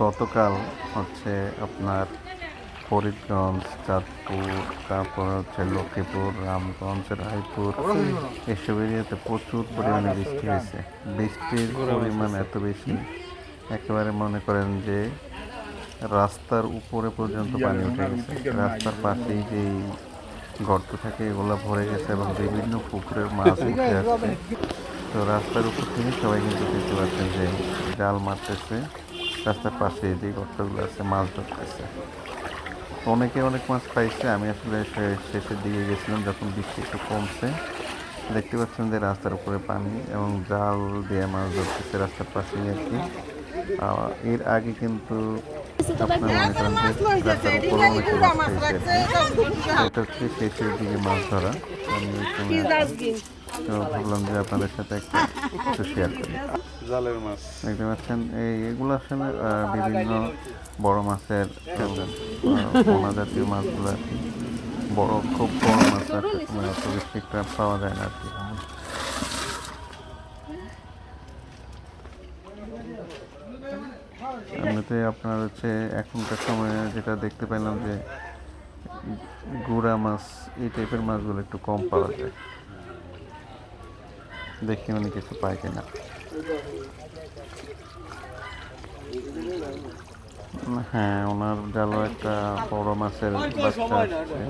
গতকাল হচ্ছে আপনার ফরিদগঞ্জ, চাঁদপুর, তারপর হচ্ছে লক্ষ্মীপুর, রামগঞ্জ, রায়পুর এসব এরিয়াতে প্রচুর পরিমাণে বৃষ্টি হয়েছে। বৃষ্টির পরিমাণ এত বেশি। একেবারে মনে করেন যে রাস্তার উপরে পর্যন্ত পানি উঠে গেছে। রাস্তার পাশেই যেই গর্ত থাকে এগুলো ভরে গেছে এবং বিভিন্ন পুকুরের মাছ উঠে আসছে। তো রাস্তার উপর থেকে সবাই কিন্তু দেখতে পাচ্ছেন যে জাল মারতেছে। রাস্তার পাশে যে গর্তগুলো আছে মাছ ধরতেছে। অনেকে অনেক মাছ পাইছে আমি আসলে শেষের দিকে গেছিলাম যখন বৃষ্টি একটু কমছে। দেখতে পাচ্ছেন যে রাস্তার উপরে পানি এবং জাল দিয়ে মাছ ধরতেছে রাস্তার পাশেই আর কি। এর আগে কিন্তু মনে মাছ পাইছে আর কি। এটা হচ্ছে শেষের দিকে মাছ ধরা আমি। তো ভাবলাম যে আপনাদের সাথে একটু শেয়ার করি জালের মাছ দেখতে পাচ্ছেন এই এগুলো আসলে বিভিন্ন বড় মাছের পোনা জাতীয় মাছগুলো আর কি বড় খুব বড় মাছ আর মানে অত বেশি একটা পাওয়া যায় না আর কি এমনিতে আপনার হচ্ছে এখনকার সময়ে যেটা দেখতে পেলাম যে গুড়া মাছ, এই টাইপের মাছগুলো একটু কম পাওয়া যায়। দেখি উনি কিছু পায় কিনা। হ্যাঁ ওনার জালো একটা বড় মাছের বাচ্চা আসছে